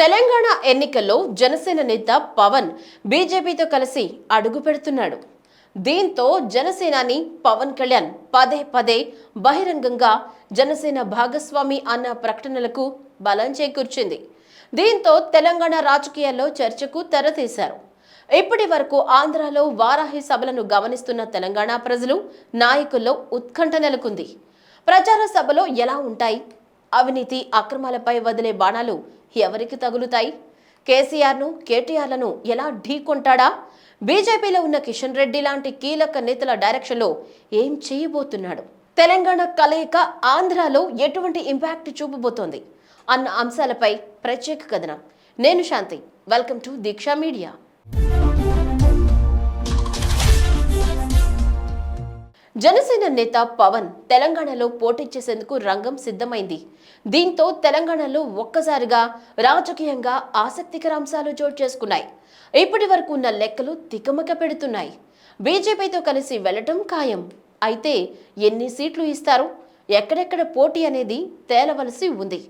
తెలంగాణ ఎన్నికల్లో జనసేన నేత పవన్ బీజేపీతో కలిసి అడుగు పెడుతున్నాడు. దీంతో జనసేనాని పవన్ కళ్యాణ్ పదే పదే బహిరంగంగా జనసేన భాగస్వామి అన్న ప్రకటనలకు బలం చేకూర్చింది. దీంతో తెలంగాణ రాజకీయాల్లో చర్చకు తెరతీశారు. ఇప్పటి వరకు ఆంధ్రాలో వారాహి సభలను గమనిస్తున్న తెలంగాణ ప్రజలు నాయకుల్లో ఉత్కంఠ నెలకొంది. ప్రచార సభలో ఎలా ఉంటాయి? అవినీతి అక్రమాలపై వదిలే బాణాలు ఎవరికి తగులుతాయి? కేసీఆర్ను కేటీఆర్లను ఎలా ఢీకొంటాడా బీజేపీలో ఉన్న కిషన్ రెడ్డి లాంటి కీలక నేతల డైరెక్షన్లో ఏం చేయబోతున్నాడు? తెలంగాణ కలయిక ఆంధ్రాలో ఎటువంటి ఇంపాక్ట్ చూపబోతోంది? అన్న అంశాలపై ప్రత్యేక కథనం. నేను Shanti. Welcome to Deeksha media. Janasena నేత పవన్ తెలంగాణలో పోటీ చేసేందుకు రంగం సిద్ధమైంది. దీంతో తెలంగాణలో ఒక్కసారిగా రాజకీయంగా ఆసక్తికర అంశాలు చోటు చేసుకున్నాయి. ఇప్పటి వరకు ఉన్న లెక్కలు తికమక పెడుతున్నాయి. బీజేపీతో కలిసి వెళ్ళటం ఖాయం. అయితే ఎన్ని సీట్లు ఇస్తారు? ఎక్కడెక్కడ పోటీ అనేది తేలవలసి ఉంది.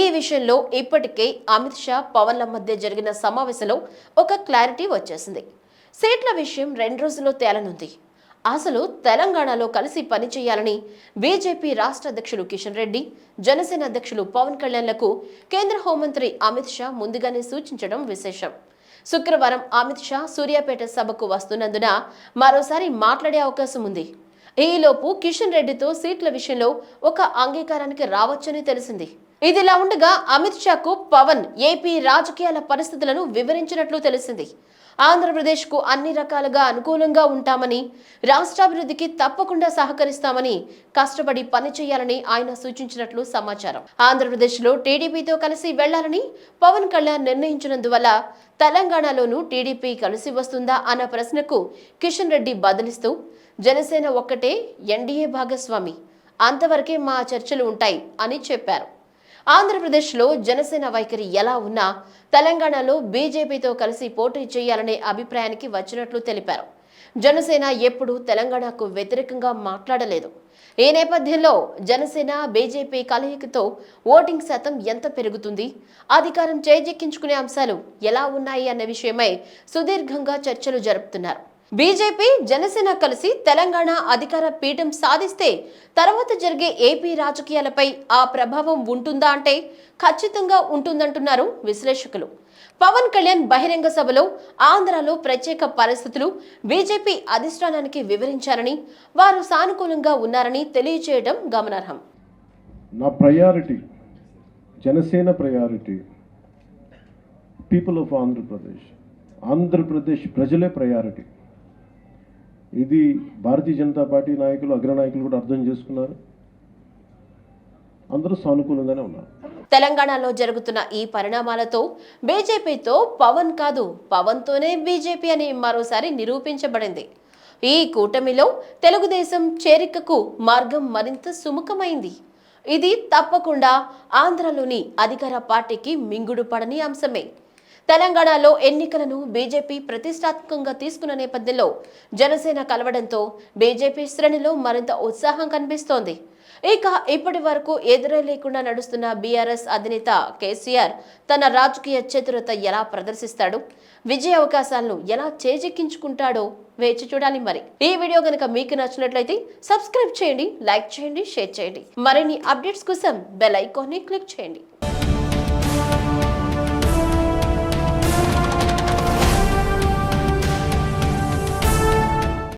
ఈ విషయంలో ఇప్పటికే అమిత్ షా పవన్ల మధ్య జరిగిన సమావేశంలో ఒక క్లారిటీ వచ్చేసింది. సీట్ల విషయం రెండు రోజుల్లో తేలనుంది. అసలు తెలంగాణలో కలిసి పనిచేయాలని బీజేపీ రాష్ట్ర అధ్యక్షులు కిషన్ రెడ్డి జనసేన అధ్యక్షులు పవన్ కళ్యాణ్లకు కేంద్ర హోంమంత్రి అమిత్ షా ముందుగానే సూచించడం విశేషం. శుక్రవారం అమిత్ షా సూర్యాపేట సభకు వస్తున్నందున మరోసారి మాట్లాడే అవకాశం ఉంది. ఈలోపు కిషన్ రెడ్డితో సీట్ల విషయంలో ఒక అంగీకారానికి రావచ్చని తెలిసింది. ఇదిలా ఉండగా అమిత్ షాకు పవన్ ఏపీ రాజకీయాల పరిస్థితులను వివరించినట్లు తెలిసింది. ఆంధ్రప్రదేశ్కు అన్ని రకాలుగా అనుకూలంగా ఉంటామని రాష్ట్రాభివృద్ధికి తప్పకుండా సహకరిస్తామని కష్టపడి పనిచేయాలని ఆయన సూచించినట్లు సమాచారం. ఆంధ్రప్రదేశ్లో టీడీపీతో కలిసి వెళ్ళాలని పవన్ కళ్యాణ్ నిర్ణయించినందువల్ల తెలంగాణలోనూ టీడీపీ కలిసి వస్తుందా అన్న ప్రశ్నకు కిషన్ రెడ్డి బదిలిస్తూ జనసేన ఒక్కటే ఎన్డీఏ భాగస్వామి. అంతవరకే మా చర్చలు ఉంటాయి అని చెప్పారు. ఆంధ్రప్రదేశ్లో జనసేన వైఖరి ఎలా ఉన్నా తెలంగాణలో బీజేపీతో కలిసి పోటీ చేయాలనే అభిప్రాయానికి వచ్చినట్లు తెలిపారు. జనసేన ఎప్పుడూ తెలంగాణకు వ్యతిరేకంగా మాట్లాడలేదు. ఈ నేపథ్యంలో జనసేన బీజేపీ కలయికతో ఓటింగ్ శాతం ఎంత పెరుగుతుంది అధికారం చేజెక్కించుకునే అంశాలు ఎలా ఉన్నాయి అన్న విషయమై సుదీర్ఘంగా చర్చలు జరుపుతున్నారు. బీజేపీ జనసేన కలిసి తెలంగాణ అధికార పీఠం సాధిస్తే తర్వాత జరిగే ఏపీ రాజకీయాలపై ఆ ప్రభావం ఉంటుందా అంటే ఖచ్చితంగా ఉంటుందంటున్నారు విశ్లేషకులు. పవన్ కళ్యాణ్ బహిరంగ సభలో ఆంధ్రాలో ప్రత్యేక పరిస్థితులు బీజేపీ అధిష్టానానికి వివరించారని వారు సానుకూలంగా ఉన్నారని తెలియజేయడం గమనార్హం. నా priority Janasena priority people of Andhra Pradesh. Andhra Pradesh ప్రజలే ప్రయారిటీ ఇది భారతీయ జనతా పార్టీ నాయకులు అగ్రనాయకులు కూడా అర్థం చేసుకున్నారు. అందరూ సానుకూలంగానే ఉన్నారు. తెలంగాణలో జరుగుతున్న ఈ పరిణామాలతో బీజేపీతో పవన్ కాదు పవన్తోనే బీజేపీ అని మరోసారి నిరూపించబడింది. ఈ కూటమిలో తెలుగుదేశం చేరికకు మార్గం మరింత సుముఖమైంది. ఇది తప్పకుండా ఆంధ్రలోని అధికార పార్టీకి మింగుడు పడని అంశమే. తెలంగాణలో ఎన్నికలను బీజేపీ ప్రతిష్టాత్మకంగా తీసుకున్న నేపథ్యంలో జనసేన కలవడంతో బీజేపీ శ్రేణిలో మరింత ఉత్సాహం కనిపిస్తోంది. ఇక ఇప్పటి వరకు ఎదురే లేకుండా నడుస్తున్న బీఆర్ఎస్ అధినేత కేసీఆర్ తన రాజకీయ చతురత ఎలా ప్రదర్శిస్తాడు విజయ అవకాశాలను ఎలా చేజెక్కించుకుంటాడో వేచి చూడాలి మరి. ఈ వీడియో కనుక మీకు నచ్చినట్లయితే సబ్స్క్రైబ్ చేయండి లైక్ చేయండి షేర్ చేయండి. మరిన్ని అప్డేట్స్ కోసం బెల్ ఐకాన్ని క్లిక్ చేయండి.